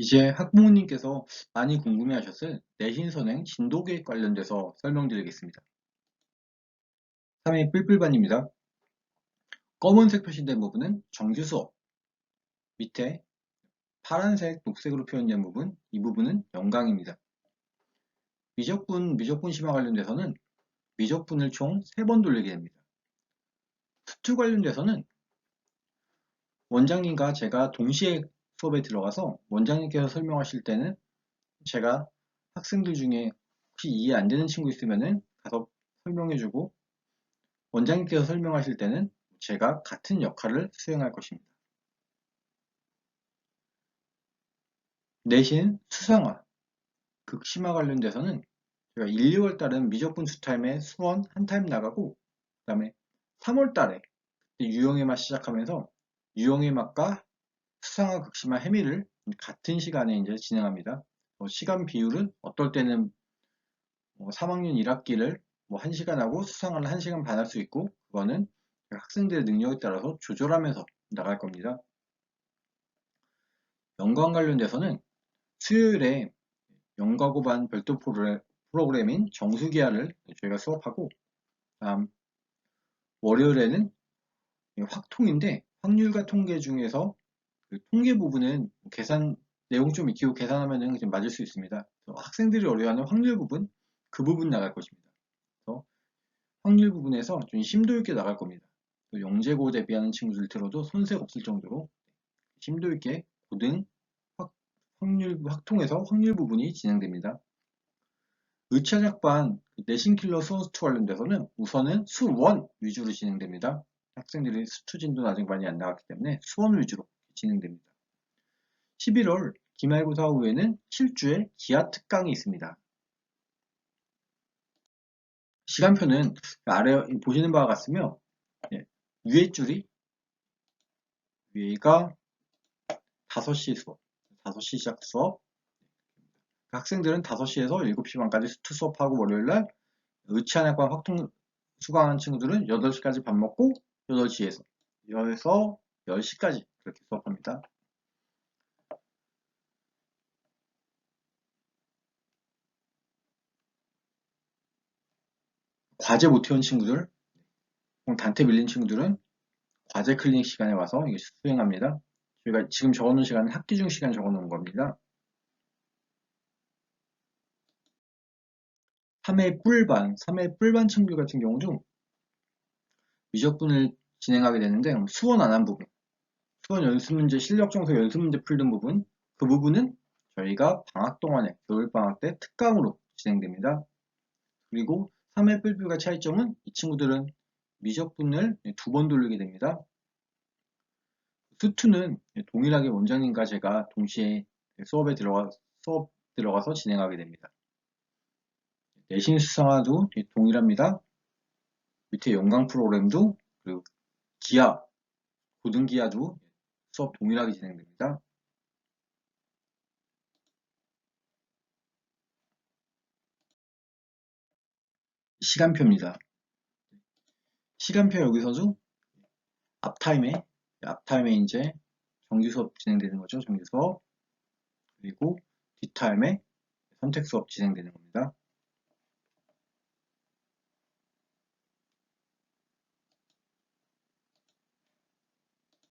이제 학부모님께서 많이 궁금해하셨을 내신 선행 진도 계획 관련돼서 설명드리겠습니다. 3회 뿔뿔반입니다. 검은색 표시된 부분은 정규 수업, 밑에 파란색, 녹색으로 표현된 부분, 이 부분은 연강입니다. 미적분, 미적분 심화 관련돼서는 미적분을 총 3번 돌리게 됩니다. 수투 관련돼서는 원장님과 제가 동시에 수업에 들어가서 원장님께서 설명하실 때는 제가 학생들 중에 혹시 이해 안 되는 친구 있으면은 가서 설명해주고 원장님께서 설명하실 때는 제가 같은 역할을 수행할 것입니다. 내신 수상화, 극심화 관련돼서는 제가 1, 2월 달은 미적분 수타임에 수원 한 타임 나가고 그 다음에 3월 달에 유형의 맛 시작하면서 유형의 맛과 수상화 극심화 해미를 같은 시간에 이제 진행합니다. 뭐 시간 비율은 어떨 때는 뭐 3학년 1학기를 뭐 1시간 하고 수상화를 1시간 반 할 수 있고 그거는 학생들의 능력에 따라서 조절하면서 나갈 겁니다. 연관 관련돼서는 수요일에 연과 고반 별도 프로그램인 정수기하를 저희가 수업하고 다음 월요일에는 확통인데 확률과 통계 중에서 그 통계 부분은 계산 내용 좀 익히고 계산하면 맞을 수 있습니다. 학생들이 어려워하는 확률 부분 그 부분 나갈 것입니다. 그래서 확률 부분에서 좀 심도 있게 나갈 겁니다. 영재고 대비하는 친구들 들어도 손색 없을 정도로 심도 있게 고등 확, 확률 확통에서 확률 부분이 진행됩니다. 의차작반 내신킬러 수원수투 관련돼서는 우선은 수원 위주로 진행됩니다. 학생들이 수투 진도는 아직 많이 안 나왔기 때문에 수원 위주로 진행됩니다. 11월 기말고사 후에는 실주에 기하 특강이 있습니다. 시간표는 아래 보시는 바와 같으며 예, 위에 줄이 위가 5시 수업, 5시 시작 수업 학생들은 5시에서 7시 반까지 수투 수업하고 월요일날 의치안학과 확통 수강한 친구들은 8시까지 밥 먹고 8시에서 여기서 10시까지 그렇게 수업합니다. 과제 못 해온 친구들, 단테 밀린 친구들은 과제 클리닉 시간에 와서 이게 수행합니다. 저희가 지금 적어놓은 시간은 학기 중 시간 적어놓은 겁니다. 3회 꿀반, 3회 꿀반 친구들 같은 경우도 미적분을 진행하게 되는데 수원 안 한 부분, 수원 연습문제, 실력정서 연습문제 풀던 부분, 그 부분은 저희가 방학 동안에 겨울방학 때 특강으로 진행됩니다. 그리고 3회 뿔뿔과 차이점은 이 친구들은 미적분을 두 번 돌리게 됩니다. 수투는 동일하게 원장님과 제가 동시에 수업에 들어가, 수업 들어가서 진행하게 됩니다. 내신 수상화도 동일합니다. 밑에 연강 프로그램도 그리고 기하, 고등기하도 수업 동일하게 진행됩니다. 시간표입니다. 시간표 여기서도 앞타임에 앞타임에 이제 정규 수업 진행되는 거죠. 정규 수업 그리고 뒷타임에 선택 수업 진행되는 겁니다.